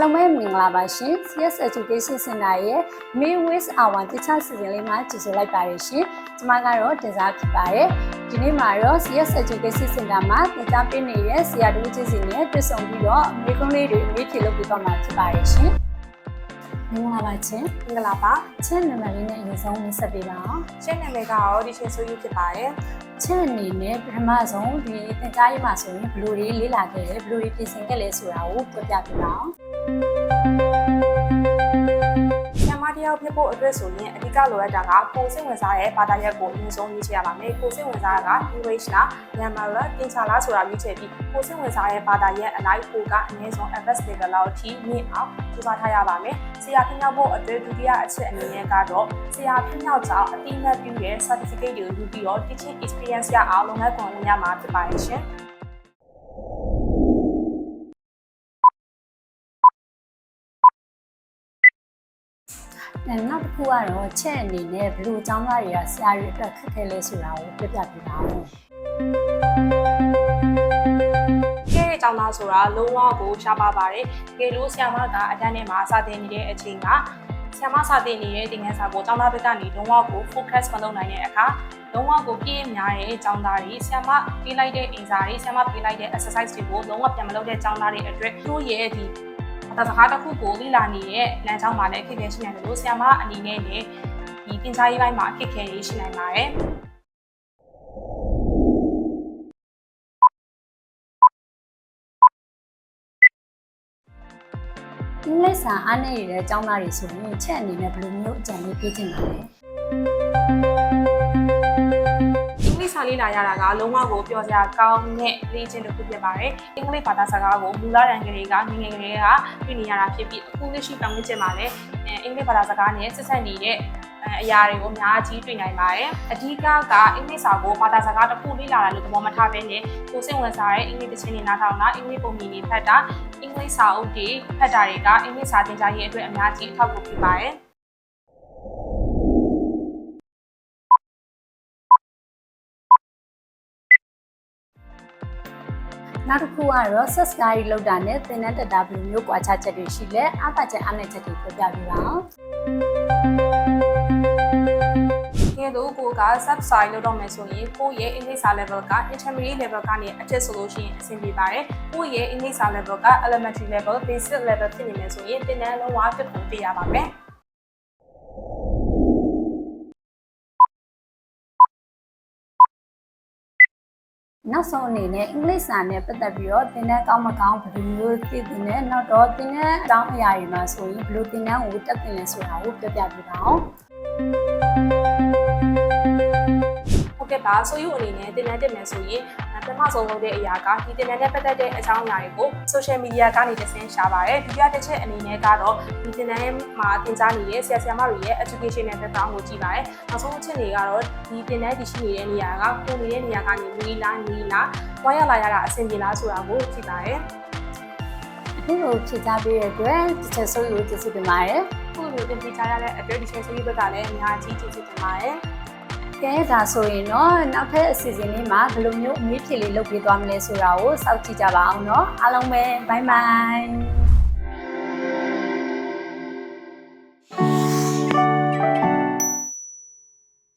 အားလုံးပဲမင်္ဂလာပါရှင် CS Education Center ရဲ့ May with Hour တခြားစီစဉ်လေးမှာကြိုဆိုလိုက်ပါတယ်ရှင်ကျွန်မကတော့တင်စားဖြစ်ပါတယ်ဒီနေ့မှာတော့ CS Education Center မှာသင်ကြားပေးနေတဲ့ဆရာတူချင်းစီနဲ့တွေ့ဆုံပြီးတော့အမေကွန်းလေးတွေအမေဖြေလုပ်ပေးသွားမှာဖြစ်ပါတယ်ရှင် မင်္ဂလာပါချင်းမင်္ဂလာပါချင်းနံပါတ်လေးနဲ့အရင်ဆုံးမိတ်ဆက်ပေးပါအောင်ရှင်းနာမည်ကတော့ဒီချင်းဆိုယူဖြစ်ပါတယ်ချင်းအနေနဲ့ပထမဆုံးဒီသင်ကြားရေးမှာဆိုရင်ဘယ်လိုတွေလေ့လာခဲ့လဲဘယ်လိုတွေပြင်ဆင်ခဲ့လဲဆိုတာကိုပြောပြပေးပါအောင်ဆရာ မတယောက်ဖြစ်ဖို့အတွက်ဆိုရင်အဓိကလိုအပ်တာကကိုယ်စိတ်ဝင်စားတဲ့ဘာသာရပ်ကိုအရင်ဆုံးရွေးချယ်ရပါမယ်ကိုယ်စိတ်ဝင်စားတာက English လား Myanmar လားတင်ချာလားဆိုတာရွေးချယ်ပြီးကိုယ်စိတ်ဝင်စားတဲ့ဘာသာရပ်အလိုက်ကိုကအနည်းဆုံး advanced level လောက်ထိမြင့်အောင်ကြိုးစားထားရပါမယ်ဆရာဖြစ်မြောက်ဖို့အတွက်ဒုတိယအချက်အနေနဲ့ကတော့ဆရာဖြစ်မြောက်ကြောင်းအတိအမှတ်ပြုတဲ့ certificate တွေကိုယူပြီးတော့ teaching experience ရအောင်လုပ်ငန်းခွင်ဝင်ရမှာဖြစ်ပါတယ်ရှင် အဲနောက်တစ်ခုကတော့ချက်အနေနဲ့ဘယ်လိုအကြောင်းသားတွေကဆရာတွေအတွက်ခက်ခဲလဲဆိုတာကိုပြောပြပေးပါဦးကဲအကြောင်းသားဆိုတာလုံးဝကိုရှားပါပါတယ်။ကဲလို့ဆရာမကအတန်းထဲမှာစာသင်နေတဲ့အချိန်ကဆရာမစာသင်နေတဲ့သင်ခန်းစာကိုအကြောင်းသားဘက်ကနေလုံးဝကို focus မလုပ်နိုင်တဲ့အခါလုံးဝကိုပြည့်များတဲ့အကြောင်းသားတွေဆရာမပေးလိုက်တဲ့အင်စာတွေဆရာမပေးလိုက်တဲ့ exercise တွေကိုလုံးဝပြန်မလုပ်တဲ့အကြောင်းသားတွေအတွက်တို့ရဲ့ဒီ အတစကားတစ်ခုကိုလေ့လာနေတဲ့လမ်းကြောင်းမှာလည်းအခက်အခဲရှိနေတယ်လို့ဆရာမအနေနဲ့လည်းဒီသင်ကြားရေးပိုင်းမှာအခက်အခဲတွေရှိနိုင်ပါတယ်။အင်္ဂလိပ်စာအားနည်းနေတဲ့ကျောင်းသားတွေဆိုရင်ချက်အနေနဲ့ဘယ်လိုမျိုးအကြံပေးပေးချင်ပါလဲအင်္ဂ လိပ်စာလေ့လာရတာကလုံးဝကိုပြောစရာကောင်းတဲ့လေ့ကျင့်တစ်ခုဖြစ်ပါတယ်။အင်္ဂလိပ်ဘာသာစကားကိုမူလတန်းကလေးကငငယ်ကလေးကတွေ့နေရတာဖြစ်ပြီးအခုလက်ရှိပတ်ဝန်းကျင်မှာလည်းအဲအင်္ဂလိပ်ဘာသာစကားနဲ့ဆက်ဆက်နေတဲ့အရာတွေကိုအများကြီးတွေ့နိုင်ပါတယ်။အဓိကကအင်္ဂလိပ်စာကိုဘာသာစကားတစ်ခုလေ့လာတာလို့သဘောမထားဘဲနဲ့ကိုယ်စိတ်ဝင်စားတဲ့အင်္ဂလိပ်သချင်းတွေနားထောင်တာအင်္ဂလိပ်ပုံမြင်တွေဖတ်တာအင်္ဂလိပ်စာအုပ်တွေဖတ်တာတွေကအင်္ဂလိပ်စာသင်ကြားရေးအတွက်အများကြီးအထောက်အကူဖြစ်ပါတယ်။ နောက်တစ်ခုကတော့ subscribe လုပ်တာနဲ့သင်တန်းတက်တာဘယ်လိုမျိုးကွာခြားချက်တွေရှိလဲအားသာချက်အားနည်းချက်တွေပြောပြပေးပါအောင်ကဲတော့ကိုက subside လုပ်တော့မယ်ဆိုရင်ကိုရဲ့ English level က intermediate level ကနေအထက်ဆိုလို့ရှိရင်အဆင်ပြေပါတယ်။ကိုရဲ့ English level က elementary level basic level ဖြစ်နေမယ်ဆိုရင်သင်တန်းလုံးဝဖြစ်ဖို့တည်ရပါမယ်။ နောက်ဆုံးအနေနဲ့အင်္ဂလိပ်စာနဲ့ပတ်သက်ပြီးတော့သင်တန်းကောင်းမကောင်းဘယ်လိုမျိုးသိသင်လဲနောက်တော့သင်တန်းအကြောင်းအရာတွေမှာဆိုရင်ဘယ်လိုသင်တန်းကိုတက်သင်လဲဆိုတာကိုပြောပြပေးပါအောင် တ်ကဲ့ပါဆိုယူအနေနဲ့တင်တန်းတက်မယ်ဆိုရင်ပထမဆုံးလုပ်တဲ့အရာကဒီတင်တန်းနဲ့ပတ်သက်တဲ့အကြောင်းအရာတွေကို social media ကနေတဆင့်ရှာပါတယ်ဒုတိယတစ်ချက်အနေနဲ့ကတော့ဒီတင်တန်းမှာသင်ကြားနေတဲ့ဆရာဆရာမတွေရဲ့ educational background ကိုကြည့်ပါတယ်နောက်ဆုံးအချက်တွေကတော့ဒီတင်တန်းတည်ရှိနေတဲ့နေရာကကိုနေတဲ့နေရာကနေနီးလားနီးလားဝိုင်းရလာရတာအဆင်ပြေလားဆိုတာကိုကြည့်ပါတယ်အခုလိုဖြေကြားပေးတဲ့အတွက်တစ်ချက်ဆိုလို့ကျေးဇူးတင်ပါတယ်ခုလိုတင်ပြချရတဲ့အတွက်ဒီချိန်စီးဘက်ကလည်းအများကြီးကျေးဇူးတင်ပါတယ် ကဲဒါဆိုရင်တော့နောက်ထပ်အစီအစဉ်လေးမှာဘယ်လိုမျိုးအမေးဖြေလေးလုပ်ပေးသွားမလဲဆိုတာကိုစောင့်ကြည့်ကြပါအောင်เนาะအားလုံးပဲဘိုင်ဘိုင်